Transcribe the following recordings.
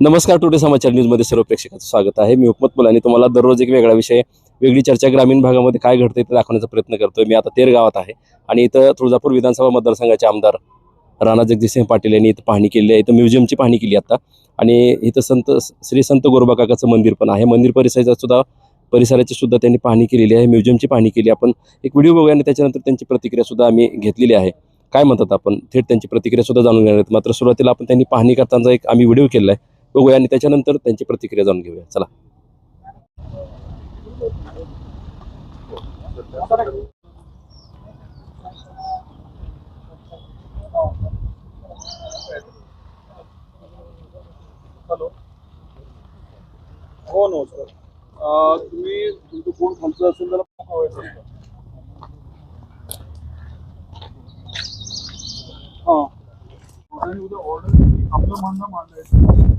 नमस्कार टुडे समाचार न्यूजमध्ये सर्व प्रेक्षकांचं स्वागत आहे. मी हुकमत मुलानी. तुम्हाला दररोज एक वेगळा विषय वेगळी चर्चा ग्रामीण भागामध्ये काय घडते ते दाखवण्याचा प्रयत्न करतोय. मी आता तेर गावात आहे आणि इथं तुळजापूर विधानसभा मतदारसंघाचे आमदार राणा जगदीशसिंह पाटील यांनी इथं पाहणी केली आहे. इथं म्युझियमची पाहणी केली आता. आणि इथं संत श्री संत गोरबाकाकाचं मंदिर पण आहे. मंदिर परिसराचा सुद्धा परिसराची सुद्धा त्यांनी पाहणी केलेली आहे. म्युझियमची पाहणी केली. आपण एक व्हिडिओ बघूया आणि त्याच्यानंतर त्यांची प्रतिक्रिया सुद्धा आम्ही घेतलेली आहे. काय म्हणतात आपण? थेट त्यांची प्रतिक्रिया सुद्धा जाणून घेणार आहेत. मात्र सुरुवातीला आपण त्यांनी पाहणी करताना एक आम्ही व्हिडिओ केला आहे. बघूया आणि त्याच्यानंतर त्यांची प्रतिक्रिया जाणून घेऊया. चला. हो नमस्कार. तुम्ही तुमचं कोण खालचं असेल त्याला मोकळं हा. आणि उद्या ऑर्डर आपलं म्हणणं मांडायचं.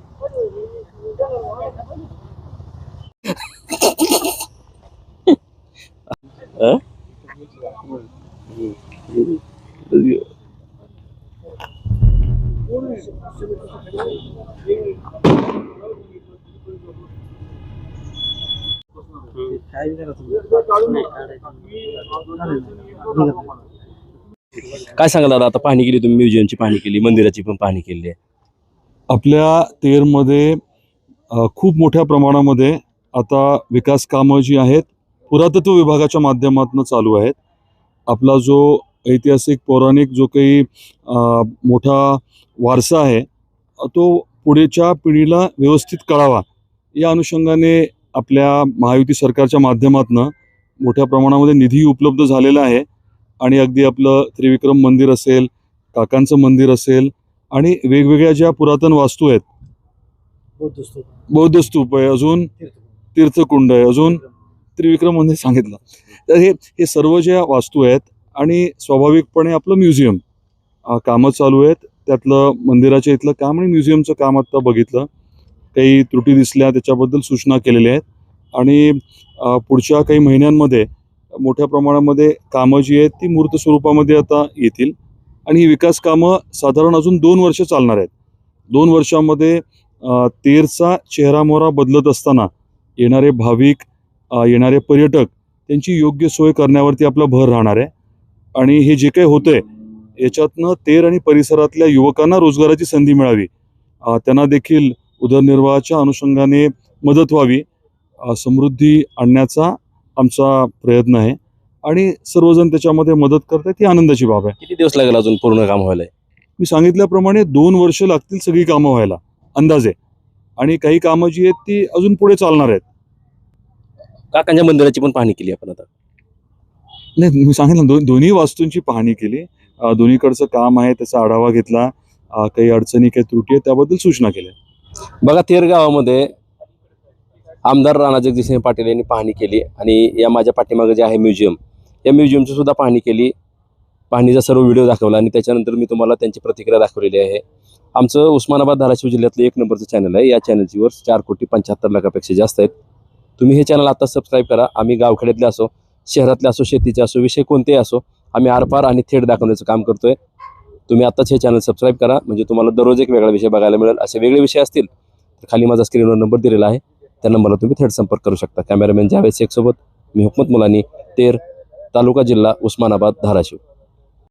काय सांगा दादा आता पाहणी केली तुम्ही म्युझियमची पाहणी केली मंदिराची पण पाहणी केली आहे. आपल्या तेरमध्ये खूप मोठ्या प्रमाणामध्ये आता विकास कामं जी आहेत पुरातत्व विभागाच्या माध्यमातून चालू आहेत. आपला जो ऐतिहासिक पौराणिक जो काही मोठा वारसा आहे तो पुढेच्या पिढीला व्यवस्थित कळावा या अनुषंगाने आपल्या महायुती सरकारच्या माध्यमातून मोठ्या प्रमाणामध्ये निधी उपलब्ध झालेला आहे. आणि अगदी आपलं त्रिविक्रम मंदिर असेल काकांचं मंदिर असेल आणि वेगवेगळ्या ज्या पुरातन वास्तू आहेत. बौद्ध स्तूप आहे अजून तीर्थकुंड आहे अजून त्रिविक्रम मंदिर सांगितलं. तर हे हे सर्व ज्या वास्तू आहेत आणि स्वाभाविकपणे आपलं म्युझियम. कामं चालू आहेत. त्यातलं मंदिराच्या इथलं काम आणि म्युझियमचं काम आत्ता बघितलं. काही त्रुटी दिसल्या त्याच्याबद्दल सूचना केलेल्या आहेत. आणि पुढच्या काही महिन्यांमध्ये मोठ्या प्रमाणामध्ये कामं जी आहेत ती मूर्त स्वरूपामध्ये आता येतील. आणि ही विकास कामं साधारण अजून दोन वर्ष चालणार आहेत. दोन वर्षामध्ये तेरचा चेहरामोहरा बदलत असताना येणारे भाविक येणारे पर्यटक त्यांची योग्य सोय करण्यावरती आपला भर राहणार आहे. आणि हे जे काही होतंय याच्यातनं तेर आणि परिसरातल्या युवकांना रोजगाराची संधी मिळावी. त्यांना देखील उदरनिर्वाहाच्या अनुषंगाने मदत व्हावी. समृद्धी आणण्याचा आमचा प्रयत्न आहे. आणि सर्वजण त्याच्यामध्ये मदत करतात ही आनंदाची बाब आहे. किती दिवस लागेल अजून पूर्ण काम व्हायला? मी सांगितल्याप्रमाणे दोन वर्ष लागतील सगळी कामं व्हायला अंदाजे. आणि काही कामं जी आहेत ती अजून पुढे चालणार आहेत. काकांच्या मंदिराची पण पाहणी केली आपण आता. नाही मी सांगितलं दो दोन्ही वास्तूंची पाहणी केली. दोन्हीकडचं काम आहे त्याचा आढावा घेतला. काही अडचणी काही त्रुटी आहेत त्याबद्दल सूचना केल्या. बघा तेर गावामध्ये आमदार राणा जगदीशसिंह पाटील यांनी पाहणी केली आणि या माझ्या पाठीमागे जे आहे म्युझियम या म्युझियमची सुद्धा पाहणी केली. पाहणीचा सर्व व्हिडिओ दाखवला आणि त्याच्यानंतर मी तुम्हाला त्यांची प्रतिक्रिया दाखवलेली आहे. आमचं उस्मानाबाद धाराशिव जिल्ह्यातलं एक नंबरचं चॅनल आहे. या चॅनलची वर चार कोटी पंच्याहत्तर लाखापेक्षा जास्त आहेत. तुम्ही हे चॅनल आता सबस्क्राईब करा. आम्ही गावखेड्यातले असो शहरातले असो शेतीचे असो विषय कोणतेही असो आम्ही आरपार आणि थेट दाखवण्याचं काम करतोय. तुम्ही आत्ताच हे चॅनल सबस्क्राईब करा. म्हणजे तुम्हाला दररोज एक वेगळा विषय बघायला मिळेल. असे वेगळे विषय असतील तर खाली माझा स्क्रीनवर नंबर दिलेला आहे. त्या नंबरला तुम्ही थेट संपर्क करू शकता. कॅमेरामॅन जावेद शेखसोबत मी हुकमत मुलानी तेर तालुका जिल्हा उस्मानाबाद धाराशिव.